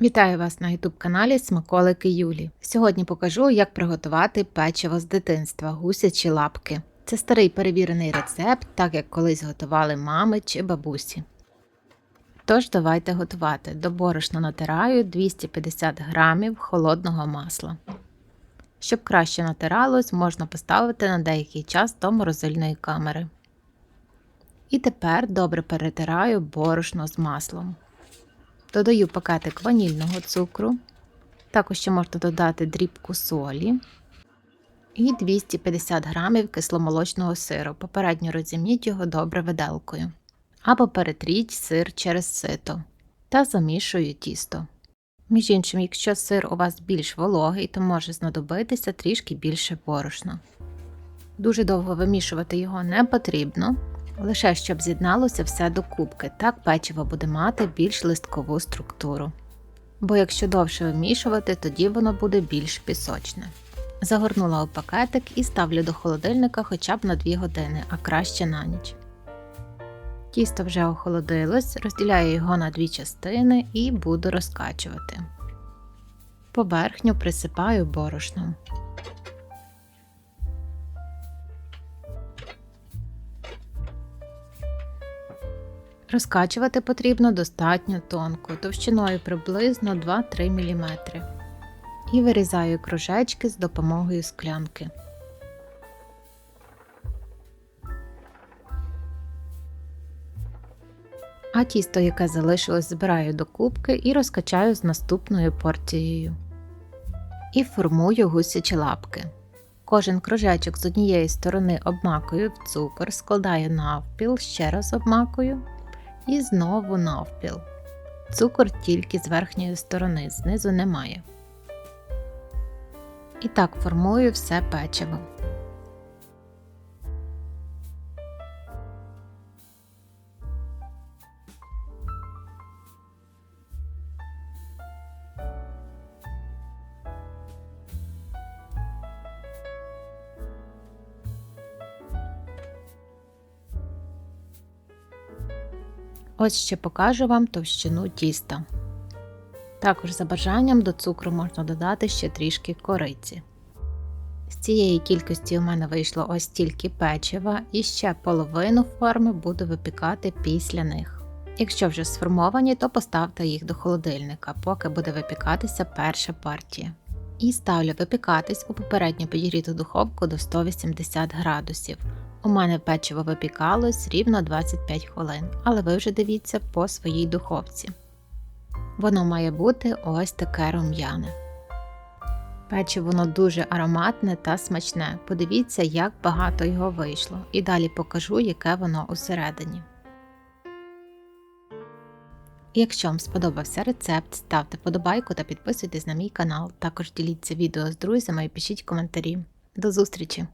Вітаю вас на youtube каналі Смаколики Юлі. Сьогодні покажу, як приготувати печиво з дитинства гусячі лапки. Це старий перевірений рецепт, так як колись готували мами чи бабусі. Тож давайте готувати. До борошна натираю 250 г холодного масла. Щоб краще натиралось, можна поставити на деякий час до морозильної камери. І тепер добре перетираю борошно з маслом. Додаю пакетик ванільного цукру, також ще можна додати дрібку солі і 250 г кисломолочного сиру. Попередньо розімніть його добре виделкою. Або перетріть сир через сито та замішую тісто. Між іншим, якщо сир у вас більш вологий, то може знадобитися трішки більше борошна. Дуже довго вимішувати його не потрібно, лише щоб з'єдналося все до кубки, так печиво буде мати більш листкову структуру. Бо якщо довше вимішувати, тоді воно буде більш пісочне. Загорнула у пакетик і ставлю до холодильника хоча б на 2 години, а краще на ніч. Тісто вже охолодилось, розділяю його на дві частини і буду розкачувати. Поверхню присипаю борошном. Розкачувати потрібно достатньо тонко, товщиною приблизно 2-3 мм. І вирізаю кружечки з допомогою склянки. А тісто, яке залишилось, збираю до кубки і розкачаю з наступною порцією. І формую гусячі лапки. Кожен кружечок з однієї сторони обмакую в цукор, складаю навпіл, ще раз обмакую і знову навпіл. Цукор тільки з верхньої сторони, знизу немає. І так формую все печиво. Ось ще покажу вам товщину тіста. Також за бажанням до цукру можна додати ще трішки кориці. З цієї кількості у мене вийшло ось тільки печива, і ще половину форми буду випікати після них. Якщо вже сформовані, то поставте їх до холодильника, поки буде випікатися перша партія. І ставлю випікатись у попередньо підігріту духовку до 180 градусів. У мене печиво випікалось рівно 25 хвилин, але ви вже дивіться по своїй духовці. Воно має бути ось таке рум'яне. Печиво воно дуже ароматне та смачне. Подивіться, як багато його вийшло, і далі покажу, яке воно усередині. Якщо вам сподобався рецепт, ставте подобайку та підписуйтесь на мій канал. Також діліться відео з друзями і пишіть коментарі. До зустрічі!